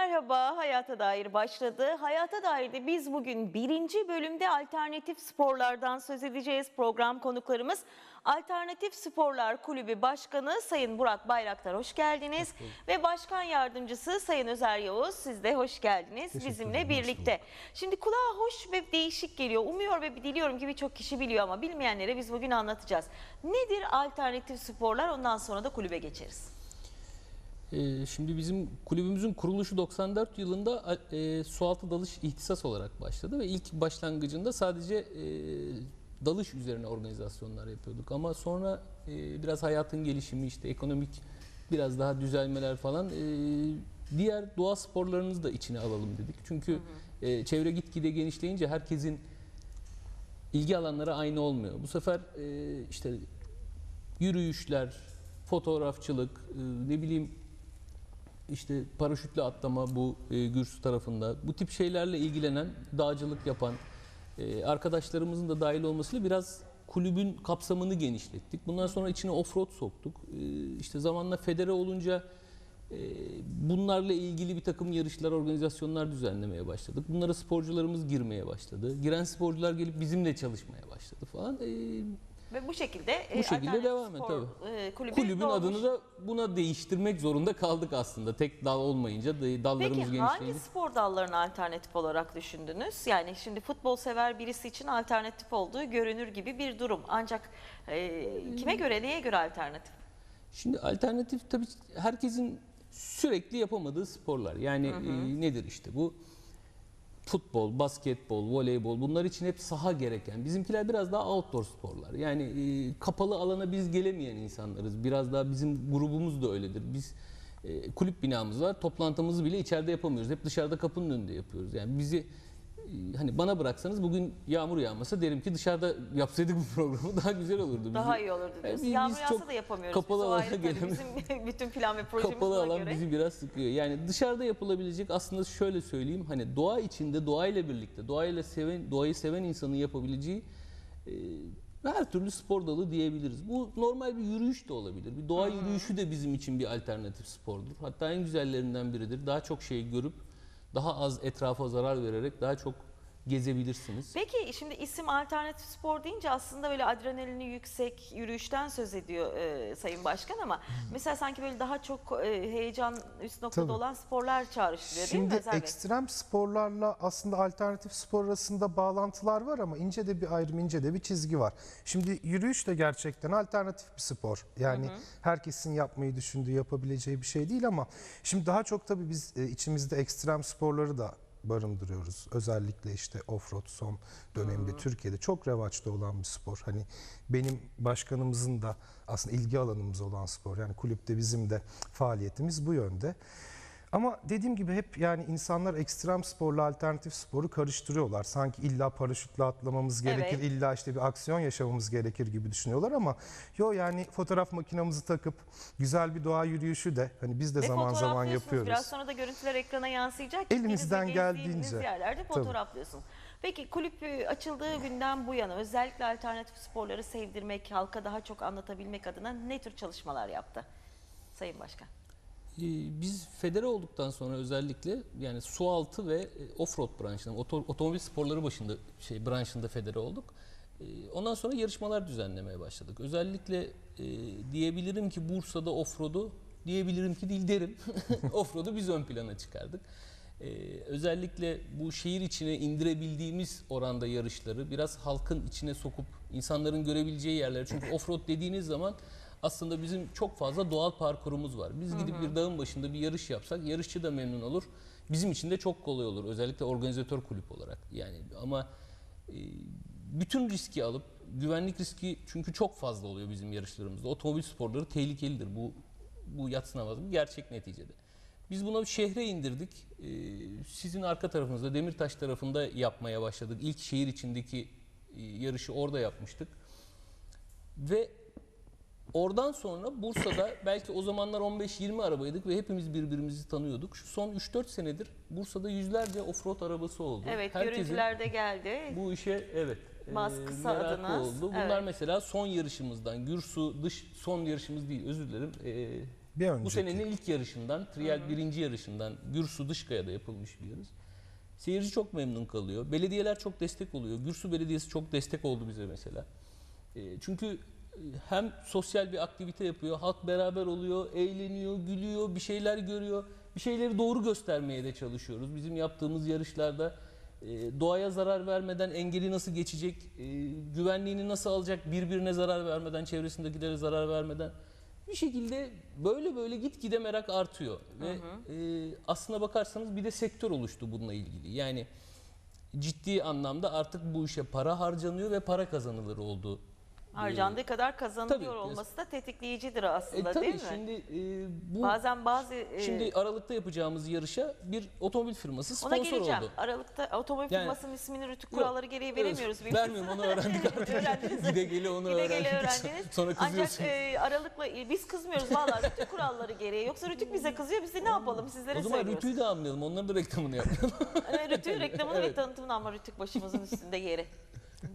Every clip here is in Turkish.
Merhaba, Hayata Dair başladı. Hayata Dair'de biz bugün birinci bölümde alternatif sporlardan söz edeceğiz. Program konuklarımız Alternatif Sporlar Kulübü Başkanı Sayın Burak Bayraktar hoş geldiniz. Ve Başkan Yardımcısı Sayın Özer Yavuz siz de hoş geldiniz bizimle birlikte. Şimdi kulağa hoş ve değişik geliyor. Umuyor ve diliyorum ki birçok kişi biliyor ama bilmeyenlere biz bugün anlatacağız. Nedir alternatif sporlar ondan sonra da kulübe geçeriz. Ee, Şimdi bizim kulübümüzün kuruluşu 94 yılında e, sualtı dalış ihtisas olarak başladı ve ilk başlangıcında sadece e, dalış üzerine organizasyonlar yapıyorduk. Ama sonra e, biraz hayatın gelişimi işte ekonomik biraz daha düzelmeler falan e, diğer doğa sporlarınızı da içine alalım dedik. Çünkü e, çevre gitgide genişleyince herkesin ilgi alanları aynı olmuyor. Bu sefer e, işte yürüyüşler, fotoğrafçılık, e, ne bileyim işte paraşütle atlama bu e, Gürsü tarafında bu tip şeylerle ilgilenen, dağcılık yapan e, arkadaşlarımızın da dahil olmasıyla biraz kulübün kapsamını genişlettik. Bundan sonra içine offroad soktuk. E, işte zamanla federe olunca e, bunlarla ilgili bir takım yarışlar, organizasyonlar düzenlemeye başladık. Bunlara sporcularımız girmeye başladı. Giren sporcular gelip bizimle çalışmaya başladı falan. E, Ve bu şekilde e, Bu şekilde devam et, tabii. e, kulübü Kulübün doğmuş. adını da buna değiştirmek zorunda kaldık aslında. Tek dal olmayınca da- dallarımız Peki genişleyince. hangi spor dallarını alternatif olarak düşündünüz? Yani şimdi futbol sever birisi için alternatif olduğu görünür gibi bir durum. Ancak e, kime göre, neye göre alternatif? Şimdi alternatif tabii herkesin sürekli yapamadığı sporlar. Yani e, nedir işte bu? Futbol, basketbol, voleybol bunlar için hep saha gereken. Bizimkiler biraz daha outdoor sporlar. Yani e, kapalı alana biz gelemeyen insanlarız. Biraz daha bizim grubumuz da öyledir. Biz e, kulüp binamız var. Toplantımızı bile içeride yapamıyoruz. Hep dışarıda kapının önünde yapıyoruz. Yani bizi hani bana bıraksanız bugün yağmur yağmasa derim ki dışarıda yapsaydık bu programı daha güzel olurdu. Daha Bizi- iyi olurdu Yani diyorsun. biz- Yağmur biz yağsa da yapamıyoruz. Kapalı alana gelemiyoruz. Bizim bütün plan ve projemiz Kapalı alan göre. bizi biraz sıkıyor. Yani dışarıda yapılabilecek aslında şöyle söyleyeyim hani doğa içinde doğayla birlikte doğayla seven doğayı seven insanın yapabileceği e, her türlü spor dalı diyebiliriz. Bu normal bir yürüyüş de olabilir. Bir doğa yürüyüşü de bizim için bir alternatif spordur. Hatta en güzellerinden biridir. Daha çok şey görüp daha az etrafa zarar vererek daha çok gezebilirsiniz. Peki şimdi isim alternatif spor deyince aslında böyle adrenalini yüksek yürüyüşten söz ediyor e, Sayın Başkan ama mesela sanki böyle daha çok e, heyecan üst noktada Tabii. olan sporlar çağrıştırıyor değil mi Şimdi Özer Bey? ekstrem sporlarla aslında alternatif spor arasında bağlantılar var ama ince de bir ayrım, ince de bir çizgi var. Şimdi yürüyüş de gerçekten alternatif bir spor. Yani herkesin yapmayı düşündüğü, yapabileceği bir şey değil ama şimdi daha çok tabii biz e, içimizde ekstrem sporları da barındırıyoruz. Özellikle işte offroad son dönemde Türkiye'de çok revaçta olan bir spor. Hani benim başkanımızın da aslında ilgi alanımız olan spor. Yani kulüpte bizim de faaliyetimiz bu yönde. Ama dediğim gibi hep yani insanlar ekstrem sporla alternatif sporu karıştırıyorlar. Sanki illa paraşütle atlamamız gerekir, Evet. illa işte bir aksiyon yaşamamız gerekir gibi düşünüyorlar ama yo yani fotoğraf makinamızı takıp güzel bir doğa yürüyüşü de hani biz de Ve zaman zaman yapıyoruz. Biraz sonra da görüntüler ekrana yansıyacak. Elimizden geldiğince. yerlerde Tabii. fotoğraflıyorsun. Peki kulüp açıldığı günden bu yana özellikle alternatif sporları sevdirmek, halka daha çok anlatabilmek adına ne tür çalışmalar yaptı Sayın Başkan? Ee, Biz federe olduktan sonra özellikle yani su altı ve e, offroad branşında, oto- otomobil sporları başında şey branşında federe olduk. Ee, Ondan sonra yarışmalar düzenlemeye başladık. Özellikle e, diyebilirim ki Bursa'da offroad'u diyebilirim ki değil derim. offroad'u biz ön plana çıkardık. Ee, özellikle bu şehir içine indirebildiğimiz oranda yarışları biraz halkın içine sokup insanların görebileceği yerler. Çünkü offroad dediğiniz zaman aslında bizim çok fazla doğal parkurumuz var. Biz gidip bir dağın başında bir yarış yapsak yarışçı da memnun olur. Bizim için de çok kolay olur. Özellikle organizatör kulüp olarak. Yani ama e, bütün riski alıp güvenlik riski çünkü çok fazla oluyor bizim yarışlarımızda. Otomobil sporları tehlikelidir. Bu bu yatsınamaz bir gerçek neticede. Biz bunu şehre indirdik. Ee, sizin arka tarafınızda Demirtaş tarafında yapmaya başladık. İlk şehir içindeki e, yarışı orada yapmıştık. Ve oradan sonra Bursa'da belki o zamanlar 15-20 arabaydık ve hepimiz birbirimizi tanıyorduk. Şu son 3-4 senedir Bursa'da yüzlerce offroad arabası oldu. Evet Herkesin görüntülerde geldi. bu işe evet e, Baskısı merakı adınız. oldu. Bunlar Evet. mesela son yarışımızdan Gürsu dış son yarışımız değil özür dilerim. E, Bir önceki. Bu senenin ilk yarışından, trial birinci yarışından Gürsu Dışkaya'da yapılmış bir yarış. Seyirci çok memnun kalıyor. Belediyeler çok destek oluyor. Gürsu Belediyesi çok destek oldu bize mesela. E, çünkü e, hem sosyal bir aktivite yapıyor, halk beraber oluyor, eğleniyor, gülüyor, bir şeyler görüyor. Bir şeyleri doğru göstermeye de çalışıyoruz. Bizim yaptığımız yarışlarda e, doğaya zarar vermeden engeli nasıl geçecek, e, güvenliğini nasıl alacak, birbirine zarar vermeden, çevresindekilere zarar vermeden bir şekilde böyle böyle gitgide merak artıyor ve e, aslına bakarsanız bir de sektör oluştu bununla ilgili. Yani ciddi anlamda artık bu işe para harcanıyor ve para kazanılır oldu. Harcandığı kadar kazanılıyor tabii. olması da tetikleyicidir E, aslında tabii değil mi? şimdi e, bu Bazen bazı e, şimdi Aralık'ta yapacağımız yarışa bir otomobil firması ona sponsor geleceğim. oldu. Aralıkta otomobil Yani- firmasının ismini rütük kuralları gereği veremiyoruz. evet. Vermiyorum onu öğrendik. Öğrendiniz. Gide gele onu Gide öğrendik. öğrendiniz. Sonra Ancak kızıyorsun. e, Aralık'la biz kızmıyoruz valla rütük kuralları gereği. Yoksa rütük bize kızıyor biz de ne yapalım sizlere o zaman söylüyoruz. Rütü'yü de almayalım. Onların da reklamını yapmayalım. Evet, Rütük reklamını ve Evet. tanıtımını ama rütük başımızın üstünde yeri.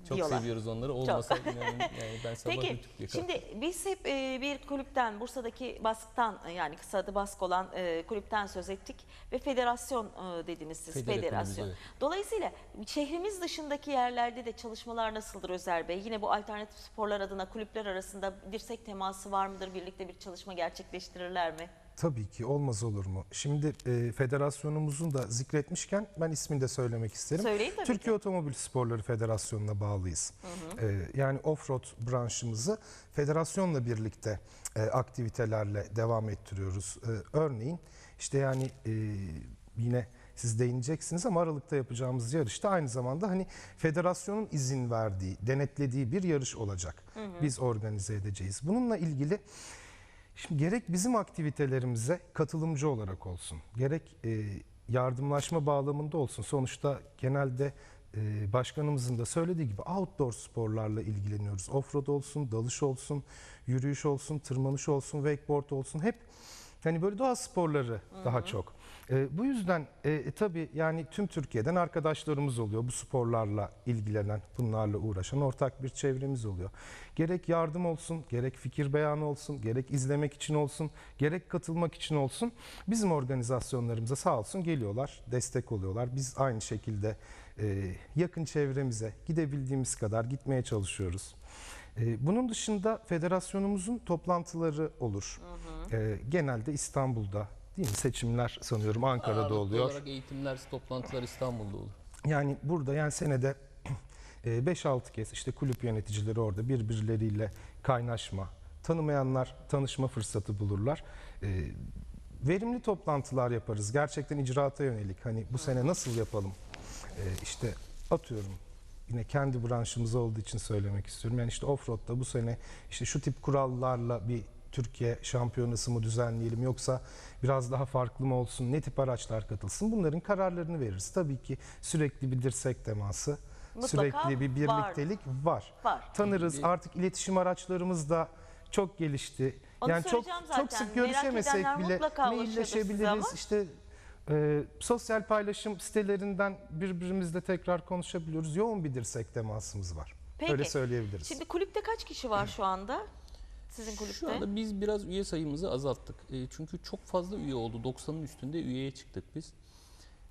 Çok diyorlar. seviyoruz onları. Olmasa inanın yani ben sabah Peki şimdi biz hep e, bir kulüpten Bursa'daki basktan e, yani kısa adı bask olan e, kulüpten söz ettik ve federasyon e, dediniz siz Federe federasyon. kulübüz, Dolayısıyla şehrimiz dışındaki yerlerde de çalışmalar nasıldır Özer Bey? Yine bu alternatif sporlar adına kulüpler arasında dirsek teması var mıdır? Birlikte bir çalışma gerçekleştirirler mi? Tabii ki olmaz olur mu? Şimdi e, federasyonumuzun da zikretmişken ben ismini de söylemek isterim. Söyleyin tabii Türkiye Otomobil Sporları Federasyonu'na bağlıyız. E, yani offroad branşımızı federasyonla birlikte e, aktivitelerle devam ettiriyoruz. E, örneğin işte yani e, yine siz değineceksiniz ama Aralık'ta yapacağımız yarışta aynı zamanda hani federasyonun izin verdiği, denetlediği bir yarış olacak. Biz organize edeceğiz. Bununla ilgili Şimdi gerek bizim aktivitelerimize katılımcı olarak olsun, gerek e, yardımlaşma bağlamında olsun. Sonuçta genelde e, başkanımızın da söylediği gibi outdoor sporlarla ilgileniyoruz. Offroad olsun, dalış olsun, yürüyüş olsun, tırmanış olsun, wakeboard olsun hep hani böyle doğa sporları daha çok. E, bu yüzden e, tabii yani tüm Türkiye'den arkadaşlarımız oluyor bu sporlarla ilgilenen, bunlarla uğraşan ortak bir çevremiz oluyor. Gerek yardım olsun, gerek fikir beyanı olsun, gerek izlemek için olsun, gerek katılmak için olsun bizim organizasyonlarımıza sağ olsun geliyorlar, destek oluyorlar. Biz aynı şekilde e, yakın çevremize gidebildiğimiz kadar gitmeye çalışıyoruz. E, bunun dışında federasyonumuzun toplantıları olur. E, genelde İstanbul'da değil mi? Seçimler sanıyorum Ankara'da Ağırlıklı oluyor. olarak eğitimler, toplantılar İstanbul'da olur. Yani burada yani senede e, 5-6 kez işte kulüp yöneticileri orada birbirleriyle kaynaşma, tanımayanlar tanışma fırsatı bulurlar. E, Verimli toplantılar yaparız. Gerçekten icraata yönelik. Hani bu sene nasıl yapalım? E, işte atıyorum yine kendi branşımız olduğu için söylemek istiyorum. Yani işte offroad'da bu sene işte şu tip kurallarla bir Türkiye şampiyonası mı düzenleyelim yoksa biraz daha farklı mı olsun, ne tip araçlar katılsın bunların kararlarını veririz. Tabii ki sürekli bir dirsek teması, Mutlaka sürekli bir birliktelik var. Var. Tanırız artık iletişim araçlarımız da çok gelişti. Onu yani çok söyleyeceğim çok zaten. sık görüşemesek bile mailleşebiliriz. İşte e, sosyal paylaşım sitelerinden birbirimizle tekrar konuşabiliyoruz. Yoğun bir dirsek temasımız var. Peki. Öyle söyleyebiliriz. Şimdi kulüpte kaç kişi var şu anda? Sizin kulüpte? Şu anda biz biraz üye sayımızı azalttık. E, çünkü çok fazla üye oldu. 90'ın üstünde üyeye çıktık biz.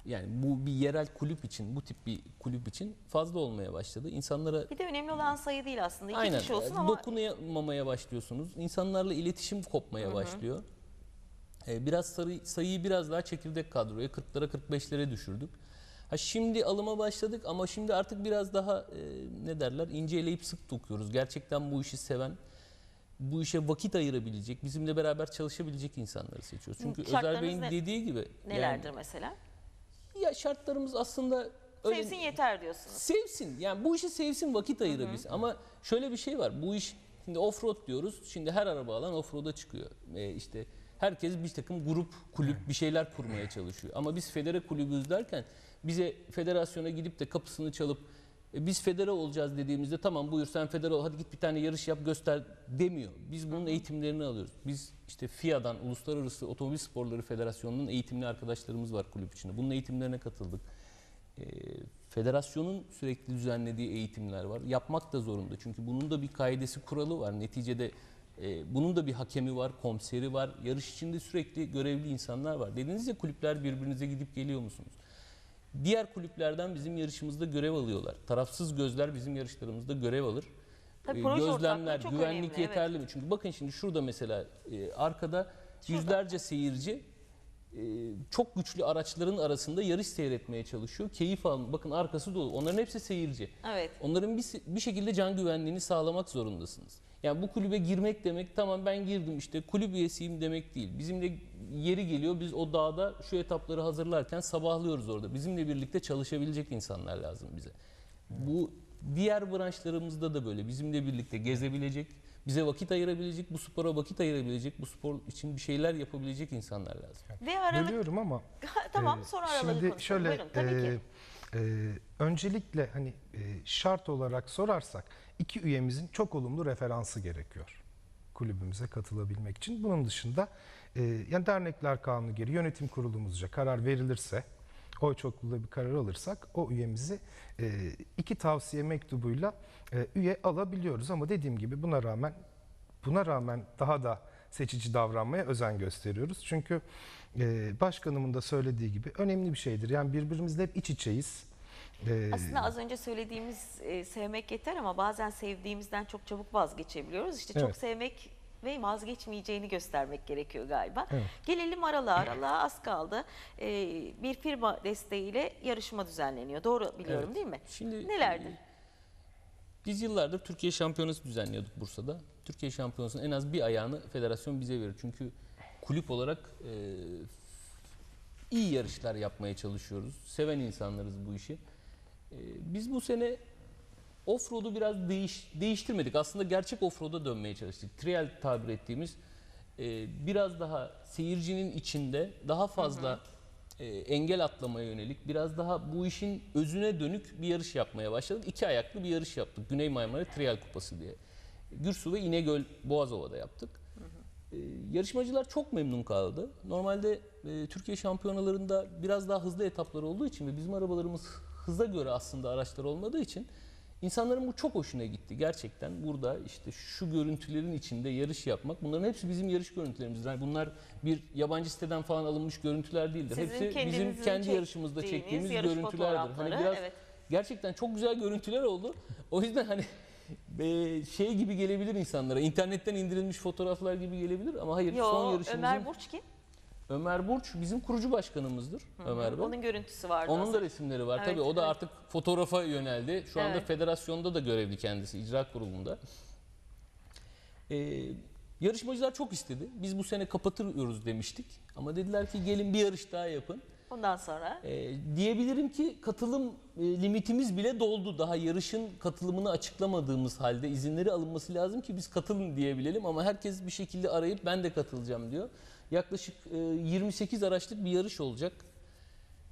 Yani bu bir yerel kulüp için, bu tip bir kulüp için fazla olmaya başladı. İnsanlara Bir de önemli olan sayı değil aslında. İki aynen kişi olsun ama dokunamamaya başlıyorsunuz. İnsanlarla iletişim kopmaya başlıyor. E, biraz sarı, sayıyı biraz daha çekirdek kadroya 40'lara 45'lere düşürdük. Ha şimdi alıma başladık ama şimdi artık biraz daha e, ne derler ince eleyip sık dokuyoruz. Gerçekten bu işi seven, bu işe vakit ayırabilecek, bizimle beraber çalışabilecek insanları seçiyoruz. Çünkü şartlarınız Bey'in ne- dediği gibi nelerdir mesela? yani, ya şartlarımız aslında öyle Sevsin yeter diyorsunuz. sevsin. Yani bu işi sevsin, vakit ayırabilsin. Ama şöyle bir şey var. Bu iş şimdi offroad diyoruz. Şimdi her araba alan offroad'a çıkıyor. Ee, işte herkes bir takım grup, kulüp bir şeyler kurmaya çalışıyor. Ama biz federe kulübüz derken bize federasyona gidip de kapısını çalıp e, biz federe olacağız dediğimizde tamam buyur sen federe ol hadi git bir tane yarış yap göster demiyor. Biz bunun eğitimlerini alıyoruz. Biz işte FIA'dan Uluslararası Otomobil Sporları Federasyonu'nun eğitimli arkadaşlarımız var kulüp içinde. Bunun eğitimlerine katıldık. E, federasyonun sürekli düzenlediği eğitimler var. Yapmak da zorunda. Çünkü bunun da bir kaidesi, kuralı var. Neticede E, bunun da bir hakemi var, komiseri var. Yarış içinde sürekli görevli insanlar var. Dediniz ya kulüpler birbirinize gidip geliyor musunuz? Diğer kulüplerden bizim yarışımızda görev alıyorlar. Tarafsız gözler bizim yarışlarımızda görev alır. Tabii Ee, ortaklığı Gözlemler, çok güvenlik önemli, yeterli mi? Çünkü bakın şimdi şurada mesela e, arkada yüzlerce seyirci e, çok güçlü araçların arasında yarış seyretmeye çalışıyor. Keyif alın. Bakın arkası dolu. Onların hepsi seyirci. Evet. Onların bir, bir şekilde can güvenliğini sağlamak zorundasınız. Yani bu kulübe girmek demek tamam ben girdim işte kulüp üyesiyim demek değil. Bizimle yeri geliyor biz o dağda şu etapları hazırlarken sabahlıyoruz orada. Bizimle birlikte çalışabilecek insanlar lazım bize. Bu diğer branşlarımızda da böyle bizimle birlikte gezebilecek, bize vakit ayırabilecek, bu spora vakit ayırabilecek, bu spor için bir şeyler yapabilecek insanlar lazım. Ve aralık Bölüyorum ama tamam Ee, sonra aralığı Şimdi konuşalım. şöyle Buyurun, tabii ki. e, e, öncelikle hani e, şart olarak sorarsak iki üyemizin çok olumlu referansı gerekiyor kulübümüze katılabilmek için. Bunun dışında e, yani dernekler kanunu gereği yönetim kurulumuzca karar verilirse oy çokluğuyla bir karar alırsak o üyemizi e, iki tavsiye mektubuyla e, üye alabiliyoruz ama dediğim gibi buna rağmen Buna rağmen daha da seçici davranmaya özen gösteriyoruz. Çünkü e, başkanımın da söylediği gibi önemli bir şeydir. Yani birbirimizle hep iç içeyiz. E, Aslında az önce söylediğimiz e, sevmek yeter ama bazen sevdiğimizden çok çabuk vazgeçebiliyoruz. İşte çok Evet. sevmek ve vazgeçmeyeceğini göstermek gerekiyor galiba. Evet. Gelelim aralığa. Aralığa az kaldı. E, bir firma desteğiyle yarışma düzenleniyor. Doğru biliyorum Evet. değil mi? Şimdi Nelerdi? e, Biz yıllardır Türkiye Şampiyonası düzenliyorduk Bursa'da. Türkiye Şampiyonası'nın en az bir ayağını federasyon bize verir. Çünkü kulüp olarak e, iyi yarışlar yapmaya çalışıyoruz. Seven insanlarız bu işi. E, biz bu sene offroad'u biraz değiş, değiştirmedik. Aslında gerçek offroad'a dönmeye çalıştık. Trial tabir ettiğimiz e, biraz daha seyircinin içinde daha fazla e, engel atlamaya yönelik biraz daha bu işin özüne dönük bir yarış yapmaya başladık. İki ayaklı bir yarış yaptık. Güney Marmara Trial Kupası diye. Gürsu ve İnegöl Boğazova'da yaptık. E, yarışmacılar çok memnun kaldı. Normalde e, Türkiye şampiyonalarında biraz daha hızlı etaplar olduğu için ve bizim arabalarımız hıza göre aslında araçlar olmadığı için insanların bu çok hoşuna gitti. Gerçekten burada işte şu görüntülerin içinde yarış yapmak bunların hepsi bizim yarış görüntülerimizdir. Yani bunlar bir yabancı siteden falan alınmış görüntüler değildir. Sizin hepsi bizim kendi yarışımızda çektiğimiz yarış görüntülerdir. Hani biraz evet. gerçekten çok güzel görüntüler oldu. O yüzden hani e, şey gibi gelebilir insanlara. internetten indirilmiş fotoğraflar gibi gelebilir ama hayır son Yo, yarışımızın Ömer Burç kim? Ömer Burç bizim kurucu başkanımızdır. Ömer Bey. Onun görüntüsü vardı. Onun da resimleri var. Evet, Tabii o da evet. artık fotoğrafa yöneldi. Şu anda Evet. federasyonda da görevli kendisi, icra kurulunda. Ee, yarışmacılar çok istedi. Biz bu sene kapatıyoruz demiştik. Ama dediler ki gelin bir yarış daha yapın. Ondan sonra Ee, diyebilirim ki katılım e, limitimiz bile doldu. Daha yarışın katılımını açıklamadığımız halde izinleri alınması lazım ki biz katılın diyebilelim. Ama herkes bir şekilde arayıp ben de katılacağım diyor. Yaklaşık e, 28 araçlık bir yarış olacak.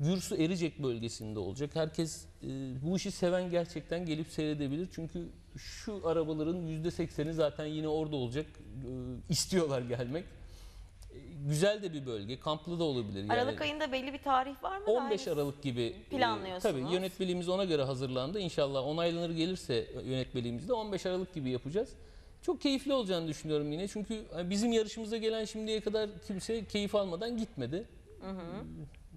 Gürsu Ericek bölgesinde olacak. Herkes e, bu işi seven gerçekten gelip seyredebilir. Çünkü şu arabaların %80'i zaten yine orada olacak. E, istiyorlar gelmek. E, güzel de bir bölge. Kamplı da olabilir. Yani Aralık ayında belli bir tarih var mı? 15 Daha Aralık gibi e, planlıyorsunuz. tabii yönetmeliğimiz ona göre hazırlandı. İnşallah onaylanır gelirse yönetmeliğimizde 15 Aralık gibi yapacağız. Çok keyifli olacağını düşünüyorum yine. Çünkü hani bizim yarışımıza gelen şimdiye kadar kimse keyif almadan gitmedi.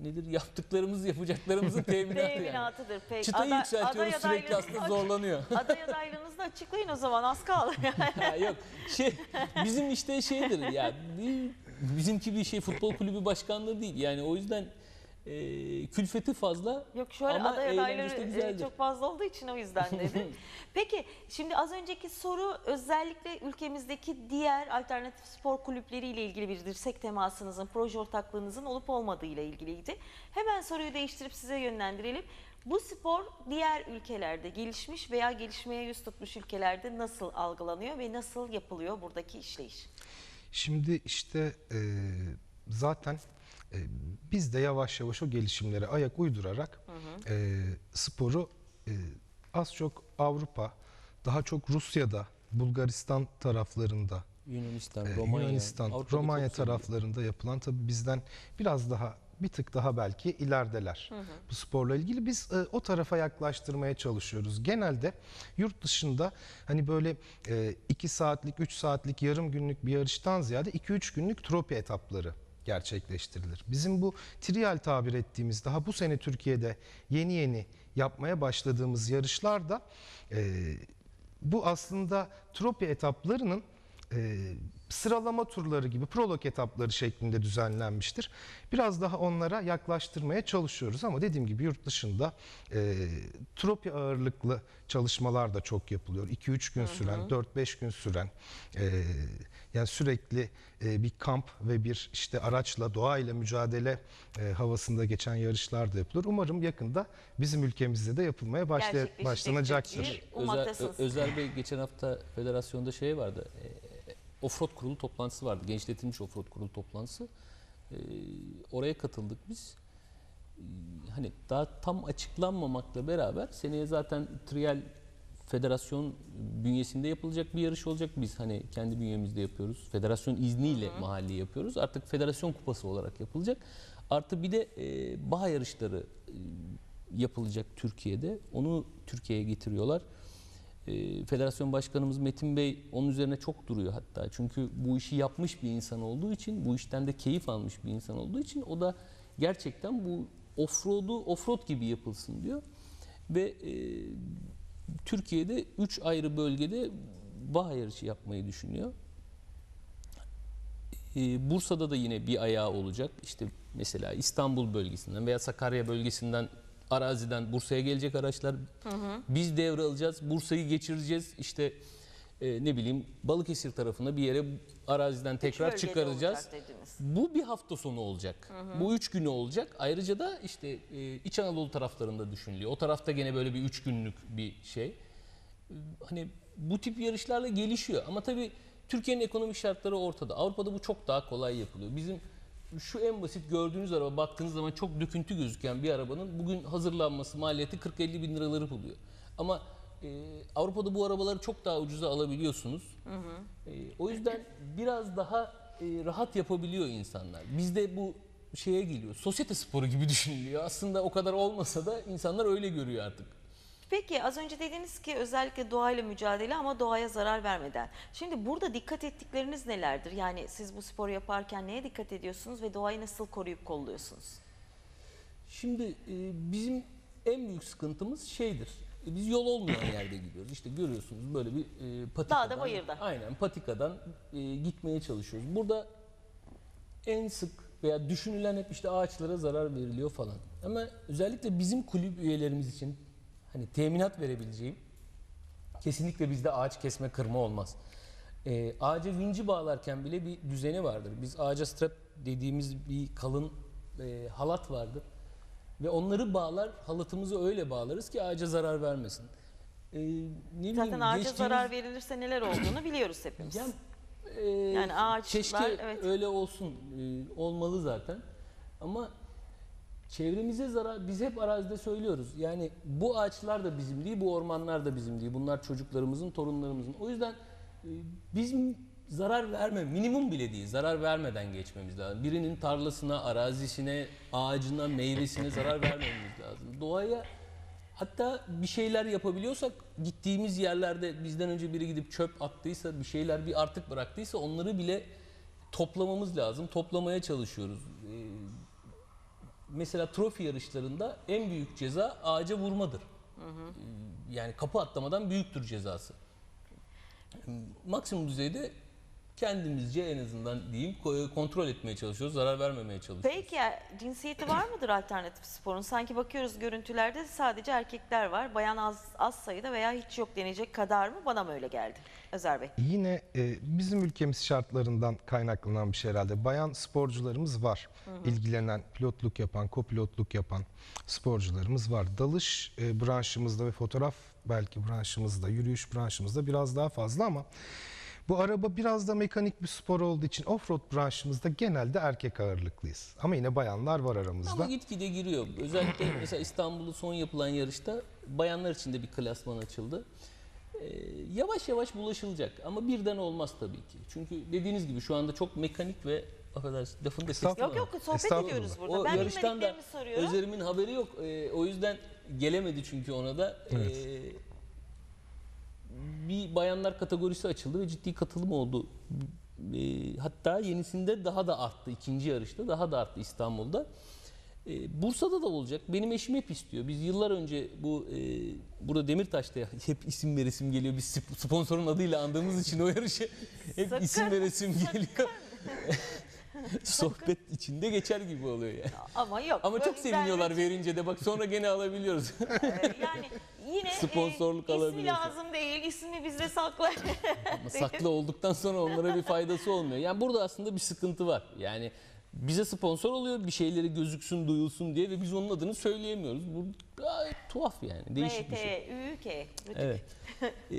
Nedir yaptıklarımız yapacaklarımızın teminatı yani. Teminatıdır. Peki. Çıtayı Ada- yükseltiyoruz aday sürekli aslında zorlanıyor. Aday adaylığınızı da açıklayın o zaman az kaldı. Ha, Yok şey bizim işte şeydir ya bizimki bir şey futbol kulübü başkanlığı değil. Yani o yüzden e, külfeti fazla Yok şöyle ama aday adayları e, çok fazla olduğu için o yüzden dedim. Peki şimdi az önceki soru özellikle ülkemizdeki diğer alternatif spor kulüpleriyle ilgili bir dirsek temasınızın, proje ortaklığınızın olup olmadığı ile ilgiliydi. Hemen soruyu değiştirip size yönlendirelim. Bu spor diğer ülkelerde, gelişmiş veya gelişmeye yüz tutmuş ülkelerde nasıl algılanıyor ve nasıl yapılıyor buradaki işleyiş? Şimdi işte e, zaten e, biz de yavaş yavaş o gelişimlere ayak uydurarak e, sporu e, az çok Avrupa, daha çok Rusya'da, Bulgaristan taraflarında Yunanistan, Ee, Romanya, Yunanistan, Avrupa'da Romanya taraflarında yapılan tabii bizden biraz daha bir tık daha belki ilerideler bu sporla ilgili. Biz e, o tarafa yaklaştırmaya çalışıyoruz. Genelde yurt dışında hani böyle 2 saatlik, 3 saatlik yarım günlük bir yarıştan ziyade 2-3 günlük tropi etapları gerçekleştirilir. Bizim bu trial tabir ettiğimiz daha bu sene Türkiye'de yeni yeni yapmaya başladığımız yarışlar da e, bu aslında tropi etaplarının e, sıralama turları gibi prolog etapları şeklinde düzenlenmiştir. Biraz daha onlara yaklaştırmaya çalışıyoruz ama dediğim gibi yurt dışında e, tropi ağırlıklı çalışmalar da çok yapılıyor. 2-3 gün süren, 4-5 gün süren e, yani sürekli e, bir kamp ve bir işte araçla doğayla mücadele e, havasında geçen yarışlar da yapılır. Umarım yakında bizim ülkemizde de yapılmaya başla, Gerçekleşecektir başlanacaktır. diye Özer, ummaktasınız. Ö- Özer Bey geçen hafta federasyonda şey vardı. E, offroad kurulu toplantısı vardı. Gençletilmiş offroad kurulu toplantısı. E, oraya katıldık biz. E, hani daha tam açıklanmamakla beraber seneye zaten trial federasyon bünyesinde yapılacak bir yarış olacak. Biz hani kendi bünyemizde yapıyoruz. Federasyon izniyle mahalli yapıyoruz. Artık federasyon kupası olarak yapılacak. Artı bir de e, baha yarışları e, yapılacak Türkiye'de. Onu Türkiye'ye getiriyorlar. E, Federasyon Başkanımız Metin Bey onun üzerine çok duruyor hatta. Çünkü bu işi yapmış bir insan olduğu için, bu işten de keyif almış bir insan olduğu için o da gerçekten bu offroad'u offroad gibi yapılsın diyor. Ve e, Türkiye'de 3 ayrı bölgede baha yarışı yapmayı düşünüyor. Ee, Bursa'da da yine bir ayağı olacak. İşte mesela İstanbul bölgesinden veya Sakarya bölgesinden araziden Bursa'ya gelecek araçlar. Biz devralacağız. Bursa'yı geçireceğiz. İşte e, ne bileyim Balıkesir tarafına bir yere araziden tekrar bölgede çıkaracağız. olacak dediniz. Bu bir hafta sonu olacak. Bu üç günü olacak. Ayrıca da işte e, İç Anadolu taraflarında düşünülüyor. O tarafta gene böyle bir üç günlük bir şey. E, Hani bu tip yarışlarla gelişiyor. Ama tabii Türkiye'nin ekonomik şartları ortada. Avrupa'da bu çok daha kolay yapılıyor. Bizim şu en basit gördüğünüz araba baktığınız zaman çok döküntü gözüken bir arabanın bugün hazırlanması maliyeti 40-50 bin liraları buluyor. Ama e, Avrupa'da bu arabaları çok daha ucuza alabiliyorsunuz. E, o yüzden biraz daha e, rahat yapabiliyor insanlar. Bizde bu şeye geliyor. Sosyete sporu gibi düşünülüyor. Aslında o kadar olmasa da insanlar öyle görüyor artık. Peki az önce dediniz ki özellikle doğayla mücadele ama doğaya zarar vermeden. Şimdi burada dikkat ettikleriniz nelerdir? Yani siz bu sporu yaparken neye dikkat ediyorsunuz ve doğayı nasıl koruyup kolluyorsunuz? Şimdi e, bizim en büyük sıkıntımız şeydir. E, Biz yol olmayan yerde gidiyoruz. İşte görüyorsunuz böyle bir e, patikadan. Dağda, bayırda. Aynen patikadan e, gitmeye çalışıyoruz. Burada en sık veya düşünülen hep işte ağaçlara zarar veriliyor falan. Ama özellikle bizim kulüp üyelerimiz için hani teminat verebileceğim kesinlikle bizde ağaç kesme kırma olmaz. E, ağaca vinci bağlarken bile bir düzeni vardır. Biz ağaca strap dediğimiz bir kalın e, halat vardır. Ve onları bağlar, halatımızı öyle bağlarız ki ağaca zarar vermesin. E, ne bileyim, Zaten ağaca geçtiğimiz- zarar verilirse neler olduğunu biliyoruz hepimiz. Ya, e, Yani ağaçlar, keşke evet. öyle olsun, e, olmalı zaten. Ama çevremize zarar, biz hep arazide söylüyoruz. Yani bu ağaçlar da bizim değil, bu ormanlar da bizim değil. Bunlar çocuklarımızın, torunlarımızın. O yüzden e, bizim zarar verme, minimum bile değil, zarar vermeden geçmemiz lazım. Birinin tarlasına, arazisine, ağacına, meyvesine zarar vermememiz lazım. Doğaya Hatta bir şeyler yapabiliyorsak gittiğimiz yerlerde bizden önce biri gidip çöp attıysa, bir şeyler bir artık bıraktıysa onları bile toplamamız lazım. Toplamaya çalışıyoruz. Ee, mesela trofi yarışlarında en büyük ceza ağaca vurmadır. Ee, Yani kapı atlamadan büyüktür cezası. Maksimum düzeyde kendimizce en azından diyeyim ko- kontrol etmeye çalışıyoruz, zarar vermemeye çalışıyoruz. Peki ya, cinsiyeti var mıdır alternatif sporun? Sanki bakıyoruz görüntülerde sadece erkekler var. Bayan az, az sayıda veya hiç yok denecek kadar mı? Bana mı öyle geldi? Özer Bey. Yine e, bizim ülkemiz şartlarından kaynaklanan bir şey herhalde. Bayan sporcularımız var. İlgilenen, pilotluk yapan, kopilotluk yapan sporcularımız var. Dalış e, branşımızda ve fotoğraf belki branşımızda, yürüyüş branşımızda biraz daha fazla ama bu araba biraz da mekanik bir spor olduğu için offroad branşımızda genelde erkek ağırlıklıyız. Ama yine bayanlar var aramızda. Ama gitgide giriyor. Özellikle mesela İstanbul'da son yapılan yarışta bayanlar için de bir klasman açıldı. Ee, yavaş yavaş bulaşılacak ama birden olmaz tabii ki. Çünkü dediğiniz gibi şu anda çok mekanik ve affedersin lafını da kestim Yok ama. yok sohbet Estağfurullah. ediyoruz burada. O ben yarıştan da bilmediklerimi soruyorum. Özer'im'in haberi yok. Ee, o yüzden gelemedi çünkü ona da. Evet. Ee, bir bayanlar kategorisi açıldı ve ciddi katılım oldu. Ee, hatta yenisinde daha da arttı. ikinci yarışta daha da arttı İstanbul'da. Ee, Bursa'da da olacak. Benim eşim hep istiyor. Biz yıllar önce bu e, burada Demirtaş'ta hep isim veresim geliyor. Biz sp- sponsorun adıyla andığımız için o yarışı hep Sakın, isim veresim geliyor. Sohbet içinde geçer gibi oluyor yani. Ama yok. Ama çok seviniyorlar vermek- verince de bak sonra gene alabiliyoruz. Yani yine Sponsorluk e, ismi alabiliyorsun. lazım değil. ismi bizde sakla. Ama saklı olduktan sonra onlara bir faydası olmuyor. Yani burada aslında bir sıkıntı var. Yani bize sponsor oluyor bir şeyleri gözüksün duyulsun diye ve biz onun adını söyleyemiyoruz. Bu gayet tuhaf yani değişik bir şey. Evet. Ee,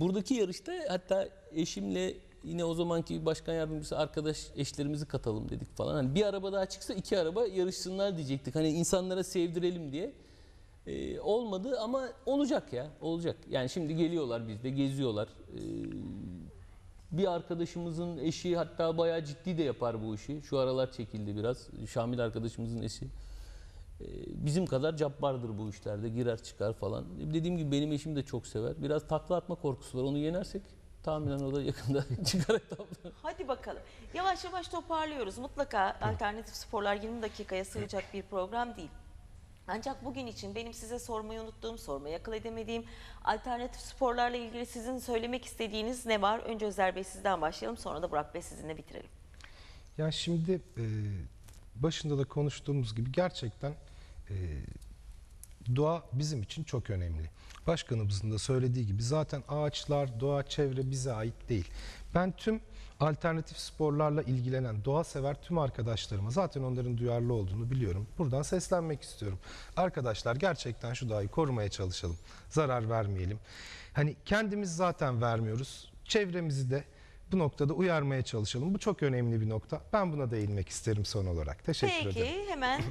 buradaki yarışta hatta eşimle yine o zamanki başkan yardımcısı arkadaş eşlerimizi katalım dedik falan. Hani bir araba daha çıksa iki araba yarışsınlar diyecektik. Hani insanlara sevdirelim diye. Ee, olmadı ama olacak ya olacak. Yani şimdi geliyorlar bizde geziyorlar. Ee, bir arkadaşımızın eşi hatta bayağı ciddi de yapar bu işi. Şu aralar çekildi biraz. Şamil arkadaşımızın eşi. Ee, bizim kadar cabbardır bu işlerde girer çıkar falan. Dediğim gibi benim eşim de çok sever. Biraz takla atma korkusu var. Onu yenersek tahminen o da yakında çıkar etapta. Hadi bakalım. Yavaş yavaş toparlıyoruz. Mutlaka alternatif sporlar 20 dakikaya sığacak bir program değil. Ancak bugün için benim size sormayı unuttuğum, sormayı akıl edemediğim alternatif sporlarla ilgili sizin söylemek istediğiniz ne var? Önce Özer Bey sizden başlayalım sonra da Burak Bey sizinle bitirelim. Ya şimdi e, başında da konuştuğumuz gibi gerçekten e, doğa bizim için çok önemli. Başkanımızın da söylediği gibi zaten ağaçlar, doğa, çevre bize ait değil. Ben tüm alternatif sporlarla ilgilenen, doğa sever tüm arkadaşlarıma zaten onların duyarlı olduğunu biliyorum. Buradan seslenmek istiyorum. Arkadaşlar gerçekten şu doğayı korumaya çalışalım. Zarar vermeyelim. Hani kendimiz zaten vermiyoruz. Çevremizi de bu noktada uyarmaya çalışalım. Bu çok önemli bir nokta. Ben buna değinmek isterim son olarak. Teşekkür Peki ederim. hemen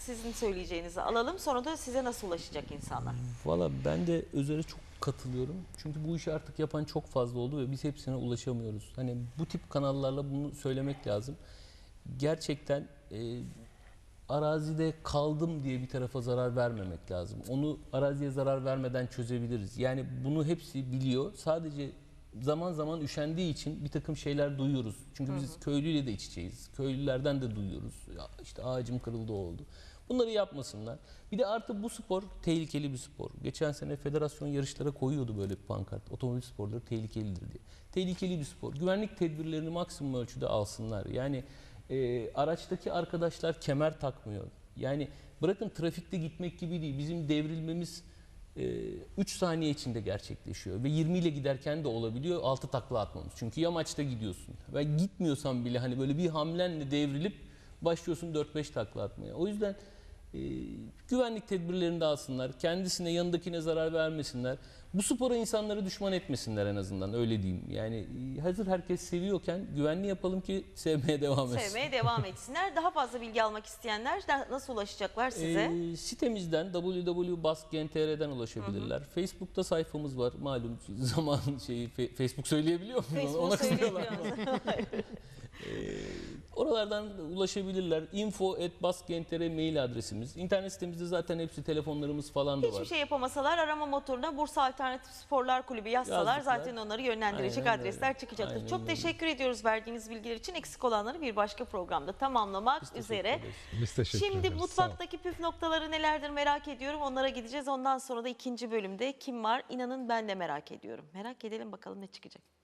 sizin söyleyeceğinizi alalım. Sonra da size nasıl ulaşacak insanlar? Valla ben de Özer'e çok katılıyorum. Çünkü bu işi artık yapan çok fazla oldu ve biz hepsine ulaşamıyoruz. Hani bu tip kanallarla bunu söylemek lazım. Gerçekten e, arazide kaldım diye bir tarafa zarar vermemek lazım. Onu araziye zarar vermeden çözebiliriz. Yani bunu hepsi biliyor. Sadece zaman zaman üşendiği için bir takım şeyler duyuyoruz. Çünkü biz köylüyle de iç içeyiz. Köylülerden de duyuyoruz. Ya işte ağacım kırıldı oldu. Bunları yapmasınlar. Bir de artık bu spor tehlikeli bir spor. Geçen sene federasyon yarışlara koyuyordu böyle bir pankart. Otomobil sporları tehlikelidir diye. Tehlikeli bir spor. Güvenlik tedbirlerini maksimum ölçüde alsınlar. Yani e, araçtaki arkadaşlar kemer takmıyor. Yani bırakın trafikte gitmek gibi değil. Bizim devrilmemiz 3 saniye içinde gerçekleşiyor ve 20 ile giderken de olabiliyor 6 takla atmamız. Çünkü yamaçta gidiyorsun ve gitmiyorsan bile hani böyle bir hamlenle devrilip başlıyorsun 4-5 takla atmaya. O yüzden e, güvenlik tedbirlerini de alsınlar. Kendisine yanındakine zarar vermesinler. Bu spora insanları düşman etmesinler en azından öyle diyeyim. Yani e, hazır herkes seviyorken güvenli yapalım ki sevmeye devam etsin. Sevmeye devam etsinler. Daha fazla bilgi almak isteyenler nasıl ulaşacaklar size? Ee, sitemizden www.baskgen.tr'den ulaşabilirler. Facebook'ta sayfamız var. Malum zaman şeyi Fe- Facebook söyleyebiliyor mu? Facebook'u kızıyorlar. Söyleyebiliyorsunuz. Oralardan ulaşabilirler. info@baskgen.tr mail adresimiz. İnternet sitemizde zaten hepsi telefonlarımız falan da var. Hiçbir şey yapamasalar arama motoruna Bursa Alternatif Sporlar Kulübü yazsalar Yazdıklar. zaten onları yönlendirecek Aynen adresler öyle. çıkacaktır. Aynen Çok öyle. teşekkür ediyoruz verdiğiniz bilgiler için. Eksik olanları bir başka programda tamamlamak Teşekkür üzere. Biz teşekkür Şimdi ederiz. Mutfaktaki püf noktaları nelerdir merak ediyorum. Onlara gideceğiz. Ondan sonra da ikinci bölümde kim var? İnanın ben de merak ediyorum. Merak edelim bakalım ne çıkacak.